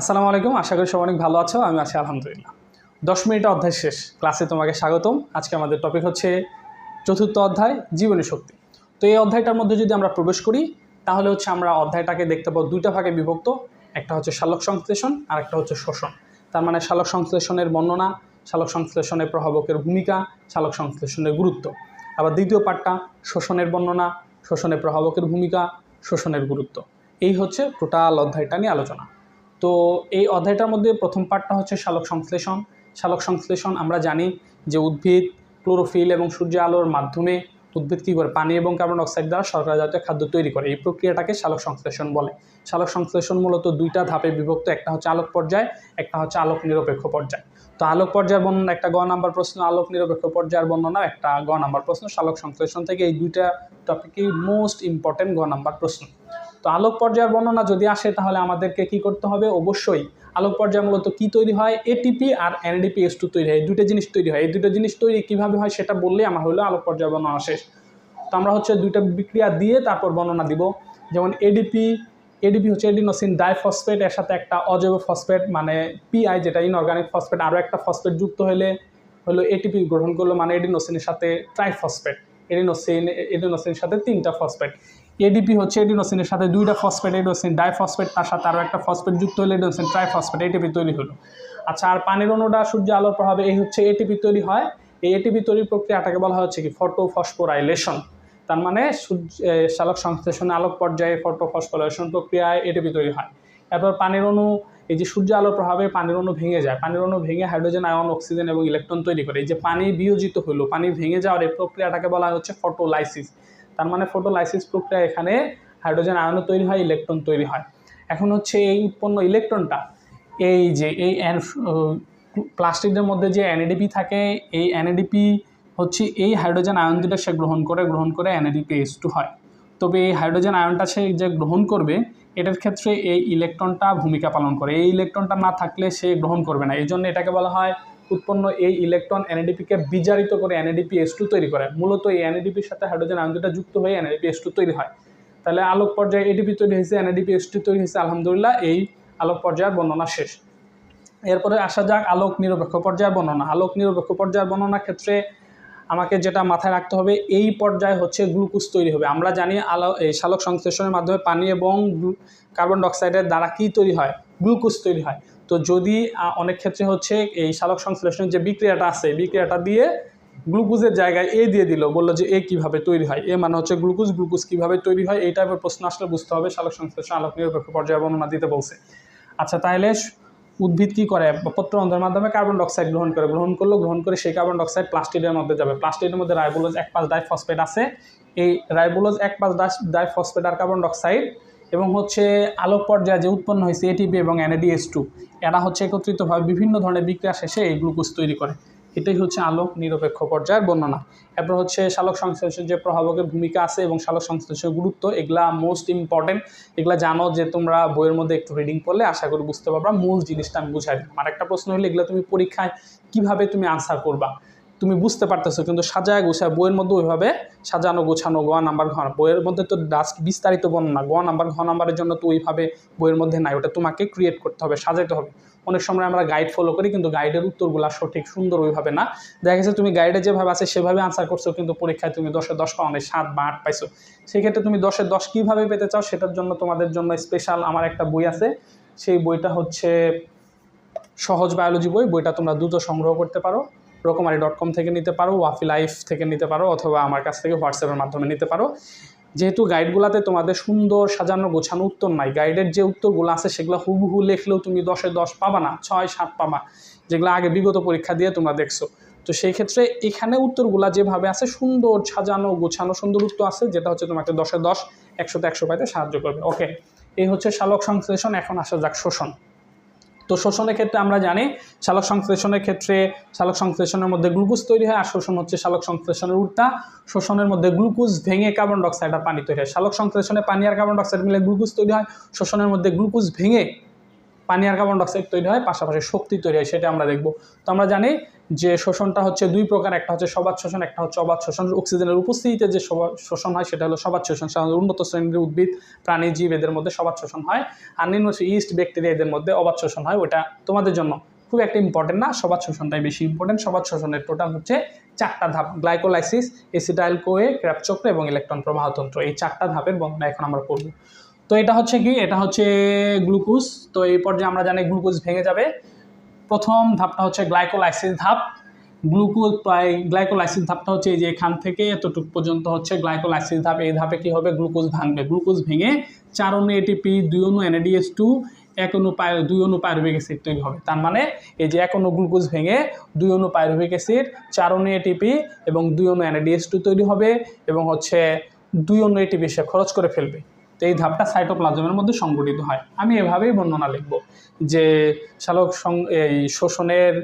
আসসালামু আলাইকুম, আশা করি সব অনেক ভালো আছো, আমি আছি আলহামদুলিল্লাহ। দশ মিনিট অধ্যায় শেষ, ক্লাসে তোমাকে স্বাগতম। আজকে আমাদের টপিক হচ্ছে চতুর্থ অধ্যায়, জীবনী শক্তি। তো এই অধ্যায়টার মধ্যে যদি আমরা প্রবেশ করি, তাহলে হচ্ছে আমরা অধ্যায়টাকে দেখতে পাবো দুইটা ভাগে বিভক্ত। একটা হচ্ছে শালক সংশ্লেষণ, আর একটা হচ্ছে শোষণ তার মানে শালক সংশ্লেষণের বর্ণনা, শালক সংশ্লেষণের প্রভাবকের ভূমিকা, শালক সংশ্লেষণের গুরুত্ব। আবার দ্বিতীয় পার্টটা শোষণের বর্ণনা শোষণের প্রভাবকের ভূমিকা শোষণের গুরুত্ব। এই হচ্ছে টোটাল অধ্যায়টা নিয়ে আলোচনা। তো এই অধ্যায়টার মধ্যে প্রথম পার্টটা হচ্ছে শালক সংশ্লেষণ। শালক সংশ্লেষণ আমরা জানি যে উদ্ভিদ, ক্লোরোফিল এবং সূর্য আলোর মাধ্যমে উদ্ভিদ কী করে? পানি এবং কার্বন ডাইঅক্সাইড দ্বারা শর্করা জাতীয় খাদ্য তৈরি করে। এই প্রক্রিয়াটাকে শালক সংশ্লেষণ বলে। শালক সংশ্লেষণ মূলত দুইটা ধাপে বিভক্ত। একটা হচ্ছে আলোক পর্যায়, একটা হচ্ছে আলোক নিরপেক্ষ পর্যায়। তো আলোক পর্যায়ের বর্ণনা, একটা গ নাম্বার প্রশ্ন, আলোক নিরপেক্ষ পর্যায়ের বর্ণনা, একটা গ নাম্বার প্রশ্ন। শালক সংশ্লেষণ থেকে এই দুইটা টপিকই মোস্ট ইম্পর্টেন্ট গ নাম্বার প্রশ্ন। তো আলোক পর্যায়ের বর্ণনা যদি আসে, তাহলে আমাদেরকে কি করতে হবে? অবশ্যই আলোক পর্যায়ে মূলত কি তৈরি হয়? এটিপি আর এনডিপি এস টু তৈরি হয়। দুটো জিনিস তৈরি হয়। এই দুটো জিনিস তৈরি কীভাবে হয় সেটা বললেই আমার হলো আলোক পর্যায়ের বর্ণনা শেষ। তো আমরা হচ্ছে দুইটা বিক্রিয়া দিয়ে তারপর বর্ণনা দিব। যেমন এডিপি এডিপি হচ্ছে এডিনোসিন ডাইফসফেট এর সাথে একটা অজৈব ফসফেট মানে পিআই যেটা ইনঅর্গানিক ফসফেট আরও একটা ফসফেট যুক্ত হলে হলো এটিপি গ্রহণ করল মানে এডিনোসিনের সাথে ট্রাইফসফেট এডিনোসিন এডিনোসিনের সাথে তিনটা ফসফেট এডিপি হচ্ছে এডিনোসিনের সাথে দুইটা ফসফেট এডিনোসিন ডাইফসফেট তার সাথে আরও একটা ফসফেট যুক্ত হলে এডিনোসিন ট্রাইফসফেট এটিপি তৈরি হলো। আচ্ছা আর পানির অণুটা সূর্য আলোর প্রভাবে এই হচ্ছে এটিপি তৈরি হয়। এই এটিপি তৈরির প্রক্রিয়াটাকে বলা হচ্ছে কি? ফটোফসফোরাইলেশন তার মানে সূর্য শালক সংশ্লেষণে আলোক পর্যায়ে ফটোফসফোরাইলেশন প্রক্রিয়ায় এটিপি তৈরি হয়। এরপর পানির অণু, এই যে সূর্য আলোর প্রভাবে পানির অণু ভেঙে যায়। পানির অণু ভেঙে হাইড্রোজেন, আয়ন, অক্সিজেন এবং ইলেকট্রন তৈরি করে। এই যে পানি বিয়োজিত হলো, পানি ভেঙে যাওয়ার এই প্রক্রিয়াটাকে বলা হচ্ছে ফটোলাইসিস তার মানে ফটোলাইসিস প্রক্রিয়া এখানে হাইড্রোজেন আয়নও তৈরি হয় ইলেকট্রন তৈরি হয়। এখন হচ্ছে এই উৎপন্ন ইলেকট্রনটা এই যে এই প্লাস্টিকের মধ্যে যে এনএডিপি থাকে, এই এনএডিপি হচ্ছে এই হাইড্রোজেন আয়ন দুটা সে গ্রহণ করে গ্রহণ করে এনএডিপি এস টু হয়। তবে এই হাইড্রোজেন আয়নটা সে যে গ্রহণ করবে, এটার ক্ষেত্রে এই ইলেকট্রনটা ভূমিকা পালন করে। এই ইলেকট্রনটা না থাকলে সে গ্রহণ করবে না। এই জন্য এটাকে বলা হয় উৎপন্ন এই ইলেকট্রন এনএডিপিকে বিজারিত করে এনএডিপি এস টু তৈরি করে। মূলত এই এনএডিপির সাথে হাইড্রোজেন আয়ন দুটা যুক্ত হয়ে এনএডিপি এস টু তৈরি হয়। তাহলে আলোক পর্যায়ে এডিপি তৈরি হয়েছে এনএডিপি এস টু তৈরি হয়েছে, আলহামদুলিল্লাহ এই আলোক পর্যায়ের বর্ণনা শেষ। এরপরে আসা যাক আলোক নিরপেক্ষ পর্যায়ের বর্ণনা। আলোক নিরপেক্ষ পর্যায়ের বর্ণনার ক্ষেত্রে আমাকে যেটা মাথায় রাখতে হবে, এই পর্যায়ে হচ্ছে গ্লুকোজ তৈরি হবে। আমরা জানি আলো এই শালক সংশ্লেষণের মাধ্যমে পানি এবং কার্বন ডাইঅক্সাইডের দ্বারা কী তৈরি হয়? গ্লুকোজ তৈরি হয়। তো যদি অনেক ক্ষেত্রে হচ্ছে এই শালক সংশ্লেষণের যে বিক্রিয়াটা আছে, বিক্রিয়াটা দিয়ে গ্লুকোজের জায়গায় এ দিয়ে দিল, বলল যে এ কীভাবে তৈরি হয়? এ মানে হচ্ছে গ্লুকোজ গ্লুকোজ কীভাবে তৈরি হয়? এই টাইপের প্রশ্ন আসলে বুঝতে হবে শালক সংশ্লেষণ আলোক নিরপেক্ষ পর্যায়ে বর্ণনা দিতে বলছে। আচ্ছা তাহলে উদ্ভিদ কি করে? পত্ররন্ধ্রের মাধ্যমে কার্বন ডাইঅক্সাইড গ্রহণ করে। গ্রহণ করল, গ্রহণ করে সেই কার্বন ডাইঅক্সাইড প্লাস্টিকের মধ্যে যাবে। প্লাস্টিকের মধ্যে রাইবোলোজ এক পাঁচ ডাইফসফেট আছে। এই রাইবোলোজ এক পাঁচ ডাইফসফেট আর কার্বন ডাইঅক্সাইড এবং হচ্ছে আলোক পর্যায়ে যে উৎপন্ন হয়েছে এটিপি এবং এনএডিএস টু এরা হচ্ছে একত্রিতভাবে বিভিন্ন ধরনের বিক্রিয়া শেষে এই গ্লুকোজ তৈরি করে। এটাই হচ্ছে আলোক নিরপেক্ষ পর্যায়ের বর্ণনা। এরপর হচ্ছে শালক সংশ্লেষণের যে প্রভাবকের ভূমিকা আছে এবং শালক সংশ্লেষণের গুরুত্ব, এগুলা মোস্ট ইম্পর্টেন্ট এগুলা জানো যে তোমরা বইয়ের মধ্যে একটু রিডিং করলে আশা করি বুঝতে পারবা। মূল জিনিসটা আমি বুঝাই আর একটা প্রশ্ন হলে, এগুলো তুমি পরীক্ষায় কীভাবে তুমি আনসার করবা? তুমি বুঝতে পারতেছো, কিন্তু সাজায় গোছায় বইয়ের মধ্যে ওইভাবে সাজানো, গোছানো গ নাম্বার ঘ বইয়ের মধ্যে তো ডাস্ট বিস্তারিত বর্ণনা গ নাম্বার ঘ নাম্বারের জন্য তো ওইভাবে বইয়ের মধ্যে নাই, ওটা তোমাকে ক্রিয়েট করতে হবে সাজাতে হবে। অনেক সময় আমরা গাইড ফলো করি, কিন্তু গাইডের উত্তরগুলো সঠিক, সুন্দর ওইভাবে না। দেখা গেছে তুমি গাইডে যেভাবে আছে, সেভাবে আনসার করছ, কিন্তু পরীক্ষায় তুমি দশে দশ পাও নাই সাত বা আট পাইছো। সেক্ষেত্রে তুমি দশে দশ কীভাবে পেতে চাও, সেটার জন্য তোমাদের জন্য স্পেশাল আমার একটা বই আছে। সেই বইটা হচ্ছে সহজ বায়োলজি বই, বইটা তোমরা দ্রুত সংগ্রহ করতে পারো। রকমারি ডট কম থেকে নিতে পারো ওয়াফি লাইফ থেকে নিতে পারো, অথবা আমার কাছ থেকে হোয়াটসঅ্যাপের মাধ্যমে নিতে পারো। যেহেতু গাইডগুলোতে তোমাদের সুন্দর সাজানো, গোছানো উত্তর নাই। গাইডের যে উত্তরগুলো আছে, সেগুলো হুবহু লেখলেও তুমি দশে দশ পাবা না, ছয়, সাত পাবা। যেগুলো আগে বিগত পরীক্ষা দিয়ে তোমরা দেখছ। তো সেই ক্ষেত্রে এখানে উত্তরগুলা যেভাবে আছে, সুন্দর সাজানো, গোছানো, সুন্দর উত্তর আছে, যেটা হচ্ছে তোমাকে দশে দশ, একশোতে একশো পাইতে সাহায্য করবে। ওকে এই হচ্ছে শালক সংশ্লেষণ, এখন আসা যাক শোষণ। তো শোষণের ক্ষেত্রে আমরা জানি শালক সংশ্লেষণের ক্ষেত্রে শালক সংশ্লেষণের মধ্যে গ্লুকোজ তৈরি হয়, আর শোষণ হচ্ছে শালক সংশ্লেষণের উল্টা। শোষণের মধ্যে গ্লুকোজ ভেঙে কার্বন ডাইঅক্সাইড আর পানি তৈরি হয়। শালক সংশ্লেষণে পানি আর কার্বন ডাইঅক্সাইড মিলে গ্লুকোজ তৈরি হয়, শোষণের মধ্যে গ্লুকোজ ভেঙে পানি আর কার্বন ডাইঅক্সাইড তৈরি হয়, পাশাপাশি শক্তি তৈরি হয়, সেটা আমরা দেখব। তো আমরা জানি যে শোষণটা হচ্ছে দুই প্রকার, একটা হচ্ছে সবাদ শোষণ, একটা হচ্ছে অবাধ শোষণ। অক্সিজেনের উপস্থিতিতে যে শোষণ হয়, সেটা হলো সবাদ শোষণ। সাধারণত উন্নত শ্রেণির উদ্ভিদ, প্রাণী, জীব এদের মধ্যে সবাদ শোষণ হয়। আর নিম্ন ইস্ট ব্যাকটেরিয়া এদের মধ্যে অবাধ শোষণ হয়, ওটা তোমাদের জন্য খুব একটা ইম্পর্টেন্ট না। সবাদ শোষণটাই বেশি ইম্পর্টেন্ট সবাদ শোষণের টোটাল হচ্ছে চারটা ধাপ গ্লাইকোলাইসিস এসিটাইল কোয়ে ক্র্যাপ চক্র এবং ইলেকট্রন প্রবাহতন্ত্র এই চারটা ধাপের বর্ণনা এখন আমরা করব। তো এটা হচ্ছে কি? এটা হচ্ছে গ্লুকোজ। তো এই পর্যায়ে আমরা জানি গ্লুকোজ ভেঙে যাবে। প্রথম ধাপটা হচ্ছে গ্লাইকোলাইসিস ধাপ। গ্লুকোজ প্রায় গ্লাইকোলাইসিস ধাপটা হচ্ছে এই যে এখান থেকে এতটুকু পর্যন্ত হচ্ছে গ্লাইকোলাইসিস ধাপ। এই ধাপে কি হবে? গ্লুকোজ ভাঙবে। গ্লুকোজ ভেঙে চার অণু এটিপি দুই অণু এনএডিএস টু এক অনু পায়, দুই অণু পাইরুভিক অ্যাসিড তৈরি হবে। তার মানে এই যে এক অণু গ্লুকোজ ভেঙে দুই অণু পাইরুভিক অ্যাসিড, চার অণু এটিপি এবং দুই অণু এনএডিএস টু তৈরি হবে এবং হচ্ছে দুই অণু এটিপি সে খরচ করে ফেলবে। তো এই ধাপটা সাইটোপ্লাজমের মধ্যে সংগঠিত হয়। আমি এভাবেই বর্ণনা লিখব যে, শালক এই শোষণের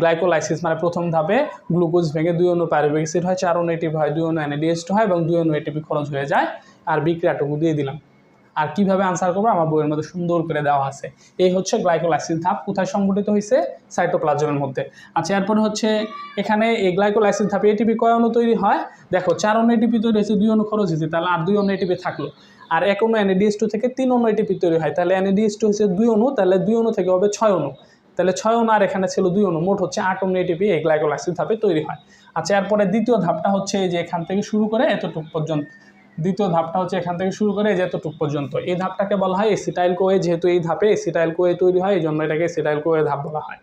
গ্লাইকোলাইসিস মানে প্রথম ধাপে গ্লুকোজ ভেঙে দুই পাইরুভিক অ্যাসিড হয়, চার অণু এটিপি হয়, দুই এনএডিএস টু হয় এবং দুই অণু এটিপি খরচ হয়ে যায়। আর বিক্রিয়াটুকু দিয়ে দিলাম। আর কীভাবে আনসার করব? আমার বইয়ের মধ্যে সুন্দর করে দেওয়া আছে। এই হচ্ছে গ্লাইকোলাইসিস ধাপ, কোথায় সংগঠিত হয়েছে সাইটোপ্লাজমের মধ্যে। আচ্ছা এরপরে হচ্ছে এখানে এই গ্লাইকোলাইসিস ধাপে এটিপি কয় অণু তৈরি হয়? দেখো, চার অণু এটিপি তৈরি হয়েছে, দুই অণু খরচ হয়েছে, তাহলে আর দুই অণু এটিপি থাকল। আর এক অণু এনএডিএস টু থেকে তিন অণু এটিপি তৈরি হয়। তাহলে এনএডিএস টু হচ্ছে দুই অণু, তাহলে দুই অণু থেকে হবে ছয় অনু তাহলে ছয় অণু আর এখানে ছিল দুই অণু, মোট হচ্ছে আট অণু এটিপি এই গ্লাইকোলাইসিস ধাপে তৈরি হয়। আচ্ছা এরপরে দ্বিতীয় ধাপটা হচ্ছে এই যে এখান থেকে শুরু করে এতটুকু পর্যন্ত। দ্বিতীয় ধাপটা হচ্ছে এখান থেকে শুরু করে এই যে এতটুকু পর্যন্ত। এই ধাপটাকে বলা হয় এসিটাইল কোয়ে যেহেতু এই ধাপে এসিটাইল কোয়ে তৈরি হয় এই জন্য এটাকে এসিটাইল কোয়ে ধাপ বলা হয়।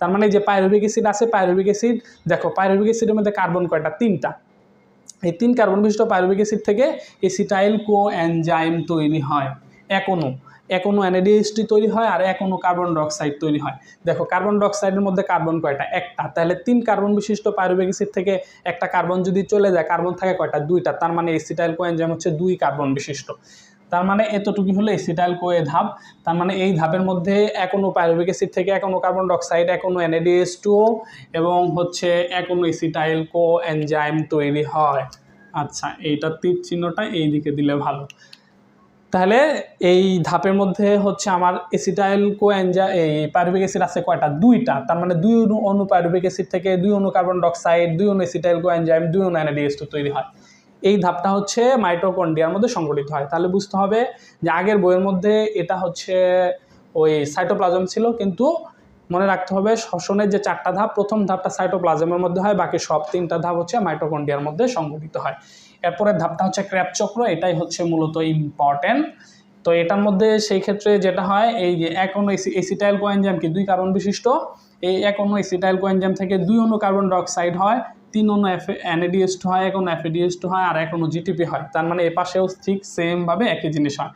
তার মানে যে পাইরুভিক অ্যাসিড আছে পাইরুভিক অ্যাসিড দেখো পাইরুভিক অ্যাসিডের মধ্যে কার্বন কয়টা? তিনটা। এই তিন কার্বন বিশিষ্ট পাইরুভিক অ্যাসিড থেকে এসিটাইল, কো এনজাইম তৈরি হয়। একোনো একোনো অ্যানাডিএসটি তৈরি হয় আর একোনো কার্বন ডাইঅক্সাইড তৈরি হয়। দেখো, কার্বন ডাইঅক্সাইডের মধ্যে কার্বন কয়টা? একটা। তাহলে তিন কার্বন বিশিষ্ট পাইরুভিক অ্যাসিড থেকে একটা কার্বন যদি চলে যায়, কার্বন থাকে কয়টা? দুইটা। তার মানে এসিটাইল, কো এনজাইম হচ্ছে দুই কার্বন বিশিষ্ট। তার মানে এতটুকু হলো এসিটাইল কোয়ে ধাপ। তার মানে এই ধাপের মধ্যে এক অণু পাইরুভিক অ্যাসিড থেকে অণু কার্বন ডাইঅক্সাইড অণু এনএডিএস টু এবং হচ্ছে অণু এসিটাইল কো এনজাইম তৈরি হয়। আচ্ছা এইটার তীর চিহ্নটা এই দিকে দিলে ভালো। তাহলে এই ধাপের মধ্যে হচ্ছে আমার এসিটাইল কোএনজা এই পাইরুভিক অ্যাসিড আছে কয়টা? দুইটা। তার মানে দুই অনু পাইরুভিক অ্যাসিড থেকে দুই অণু কার্বন ডাইঅক্সাইড দুই অণু এসিটাইল কোএনজাইম দুই অণু এনএডিএস তৈরি হয়। এই ধাপটা হচ্ছে মাইটোকন্ড্রিয়ার মধ্যে সংগঠিত হয়। তাহলে বুঝতে হবে যে আগের বইয়ের মধ্যে এটা হচ্ছে ওই সাইটোপ্লাজম ছিল, কিন্তু মনে রাখতে হবে শ্বসনের যে চারটা ধাপ, প্রথম ধাপটা সাইটোপ্লাজমের মধ্যে হয়, বাকি সব তিনটা ধাপ হচ্ছে মাইটোকন্ড্রিয়ার মধ্যে সংগঠিত হয়। এরপরের ধাপটা হচ্ছে ক্র্যাপ চক্র, এটাই হচ্ছে মূলত ইম্পর্টেন্ট তো এটার মধ্যে সেই ক্ষেত্রে যেটা হয়, এই যে এক অণু এসিটাইল কোএনজাম কি, দুই কার্বন বিশিষ্ট। এই এক অণু এসিটাইল কোএনজাম থেকে দুই অণু কার্বন ডাইঅক্সাইড হয় তিন এফ এনএডিএস হয়, এক অণু এফএডিএস হয়, আর এক অণু জিটিপি হয়। তার মানে এ পাশেও ঠিক সেমভাবে একই জিনিস হয়।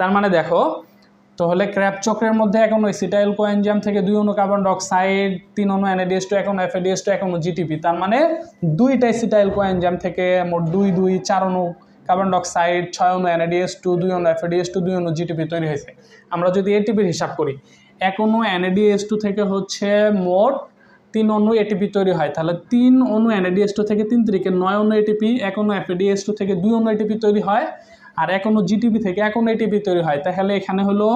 তার মানে দেখো, তাহলে ক্র্যাপ চক্রের মধ্যে এখন এসিটাইল কোএনজাম থেকে দুই অণু কার্বন ডাইঅক্সাইড তিন অণু এনএডিএস টু অণু এফএডিএস টু অণু জিটিপি তার মানে দুইটা এসিটাইল কোএনজাম থেকে মোট দুই দুই, চার অণু কার্বন ডাইঅক্সাইড ছয় অণু এনএডিএস টু দুই অণু এফএডিএস টু দুই অণু জিটিপি তৈরি হয়েছে। আমরা যদি এটিপির হিসাব করি, এক অণু এনএডিএস টু থেকে হচ্ছে মোট তিন অণু এটিপি তৈরি হয়। তাহলে তিন অণু এনএডিএস টু থেকে তিন তারিখে নয় অণু এটিপি এক অণু এফএডিএস টু থেকে দুই অণু এটিপি তৈরি হয় আর এক অণু জিটিপি থেকে এক অণু এটিপি তৈরি হয়। তাহলে এখানে হলো,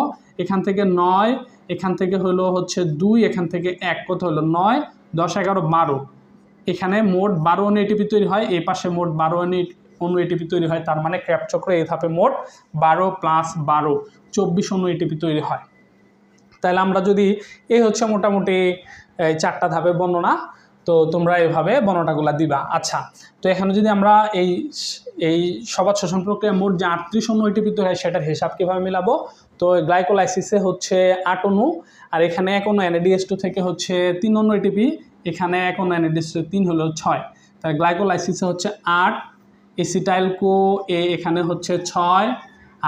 এখান থেকে নয়, এখান থেকে হলো হচ্ছে দুই, এখান থেকে এক, কত হলো? নয়, দশ, এগারো, বারো। এখানে মোট বারো অণু এটিপি তৈরি হয়, এই পাশে মোট বারো অণু অণু এটিপি তৈরি হয়, তার মানে ক্র্যাপ চক্র এই ধাপে মোট বারো প্লাস বারো, চব্বিশ অণু এটিপি তৈরি হয়। তাহলে আমরা যদি এই হচ্ছে মোটামুটি এই চারটা ধাপের বর্ণনা। তো তোমরা এভাবে বর্ণনাগুলো দিবা। আচ্ছা তো এখানে যদি আমরা এই এই সবাদ শোষণ প্রক্রিয়া মোট যে আটত্রিশ অণু তৈরি হয়, সেটার হিসাব কীভাবে মিলাবো? তো গ্লাইকোলাইসিসে হচ্ছে আট অণু, আর এখানে এক অণু এনএডিএস টু থেকে হচ্ছে তিন অণু এটিপি, এখানে এক অণু এনএডিএস টু তিন হলো ছয়। তাহলে গ্লাইকোলাইসিসে হচ্ছে আট এসিটাইল কো এ এখানে হচ্ছে ছয়,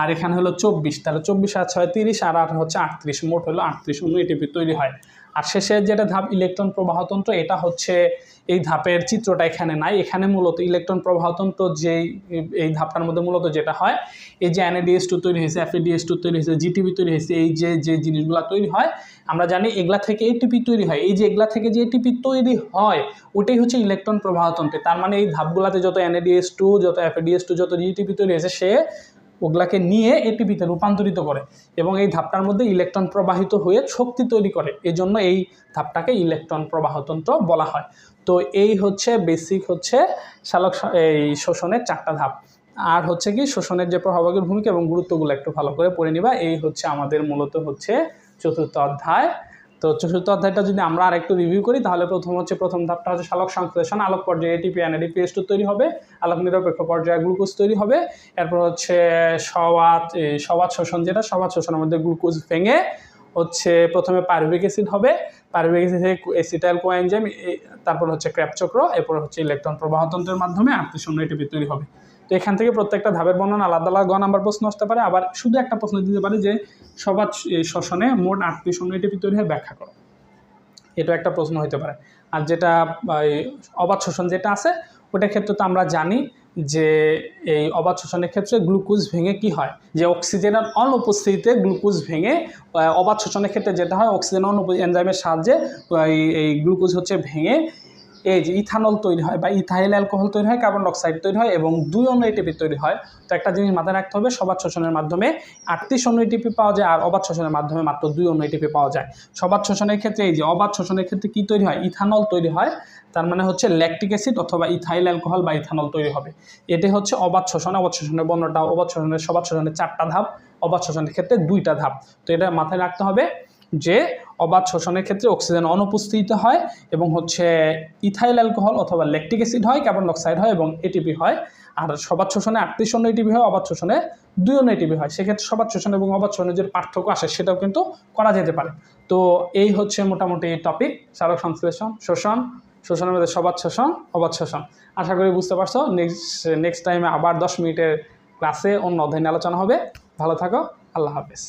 আর এখানে হলো চব্বিশ। তাহলে চব্বিশ আর ছয় তিরিশ, আর আট হচ্ছে আটত্রিশ। মোট হলো আটত্রিশ অণু এটিপি তৈরি হয়। আর শেষের যেটা ধাপ ইলেকট্রন প্রবাহতন্ত্র এটা হচ্ছে এই ধাপের চিত্রটা এখানে নাই। এখানে মূলত ইলেকট্রন প্রবাহতন্ত্র যেই, এই ধাপটার মধ্যে মূলত যেটা হয়, এই যে এনএডিএস টু তৈরি হয়েছে এফএডিএস টু তৈরি হয়েছে জিটিভি তৈরি হয়েছে, এই যে যে জিনিসগুলো তৈরি হয়, আমরা জানি এগুলা থেকে এটিপি তৈরি হয়। এই যে এগুলা থেকে যে এটিপি তৈরি হয়, ওটাই হচ্ছে ইলেকট্রন প্রবাহতন্ত্রে তার মানে এই ধাপগুলোতে যত এনএডিএস টু যত এফএডিএস টু যত জিটিপি তৈরি হয়েছে, সে ওগুলাকে নিয়ে এটিপিতে রূপান্তরিত করে এবং এই ধাপটার মধ্যে ইলেকট্রন প্রবাহিত হয়ে শক্তি তৈরি করে। এজন্য এই ধাপটাকে ইলেকট্রন প্রবাহতন্ত্র বলা হয়। তো এই হচ্ছে বেসিক হচ্ছে শালক এই শোষণের চারটা ধাপ। আর হচ্ছে কি, শোষণের যে প্রভাবকের ভূমিকা এবং গুরুত্বগুলো একটু ভালো করে পড়ে নিবা। এই হচ্ছে আমাদের মূলত হচ্ছে চতুর্থ অধ্যায়। তো চতুর্থ অধ্যায়টা যদি আমরা আর একটু রিভিউ করি, তাহলে প্রথম হচ্ছে, প্রথম ধাপটা হচ্ছে শালক সংশ্লেষণ, আলোক পর্যায়ে এটিপি এনএডিপি এস তৈরি হবে, আলোক নিরপেক্ষ পর্যায়ে গ্লুকোজ তৈরি হবে, এরপর হচ্ছে এই সবাত শোষণ যেটা সবাত শোষণের মধ্যে গ্লুকোজ ভেঙে হচ্ছে প্রথমে পারভিক অ্যাসিড হবে, পারভিক অ্যাসিড থেকে অ্যাসিটাইল কোএনজাইম তারপর হচ্ছে ক্র্যাপ চক্র এরপর হচ্ছে ইলেকট্রন প্রবাহতন্ত্রের মাধ্যমে শূন্য এটিপি তৈরি হবে। তো এখান থেকে প্রত্যেকটা ধাপের বর্ণনা আলাদা আলাদা গ নাম্বার প্রশ্ন আসতে পারে। আবার শুধু একটা প্রশ্ন দিতে পারে যে, সবার শোষণে মোট আটটি শূন্য এটিপি তৈরি হয়? ব্যাখ্যা করো। এটা একটা প্রশ্ন হতে পারে। আর যেটা অবাধ শোষণ যেটা আছে, ওটার ক্ষেত্রে তো আমরা জানি যে, এই অবাধ শোষণের ক্ষেত্রে গ্লুকোজ ভেঙে কি হয়? যে অক্সিজেনের অনুপস্থিতিতে গ্লুকোজ ভেঙে অবাধ শোষণের ক্ষেত্রে যেটা হয়, অক্সিজেন অনুপ এনজাইমের সাহায্যে এই গ্লুকোজ হচ্ছে ভেঙে এই যে ইথানল তৈরি হয় বা ইথাইল অ্যালকোহল তৈরি হয়, কার্বন ডাইঅক্সাইড তৈরি হয় এবং দুই অন্য এটিপি তৈরি হয়। তো একটা জিনিস মাথায় রাখতে হবে সবাদ শোষণের মাধ্যমে আটত্রিশ অন্য এটিপি পাওয়া যায় আর অবাধ শোষণের মাধ্যমে মাত্র দুই অন্য এটিপি পাওয়া যায়। সবাদ শোষণের ক্ষেত্রে এই যে অবাধ শোষণের ক্ষেত্রে কি তৈরি হয়? ইথানল তৈরি হয়, তার মানে হচ্ছে ল্যাকটিক অ্যাসিড অথবা ইথাইল অ্যালকোহল বা ইথানল তৈরি হবে। এটি হচ্ছে অবাধ শোষণ, অবাধ শোষণের বর্ণটা, অবাধ শোষণের সবাদ শোষণের চারটা ধাপ, অবাধ শোষণের ক্ষেত্রে দুইটা ধাপ। তো এটা মাথায় রাখতে হবে। যে অবাধ শোষণের ক্ষেত্রে অক্সিজেন অনুপস্থিত হয় এবং হচ্ছে ইথাইল অ্যালকোহল অথবা ল্যাকটিক অ্যাসিড হয়, কার্বন ডাইঅক্সাইড হয় এবং এটিপি হয়। আর সবাদ শোষণে আটত্রিশ অন্য এটিপি হয়, অবাধ শোষণে দুই অন্য এটিপি হয়। সেক্ষেত্রে সবাদ শোষণ এবং অবাধ শোষণের যে পার্থক্য আসে সেটাও কিন্তু করা যেতে পারে। তো এই হচ্ছে মোটামুটি টপিক সারক সংশ্লেষণ, শোষণ, শোষণের মধ্যে সবাদ শোষণ, অবাধ শোষণ। আশা করি বুঝতে পারছ। নেক্সট নেক্সট টাইমে আবার দশ মিনিটের ক্লাসে অন্য অধ্যায় আলোচনা হবে। ভালো থাকো, আল্লাহ হাফেজ।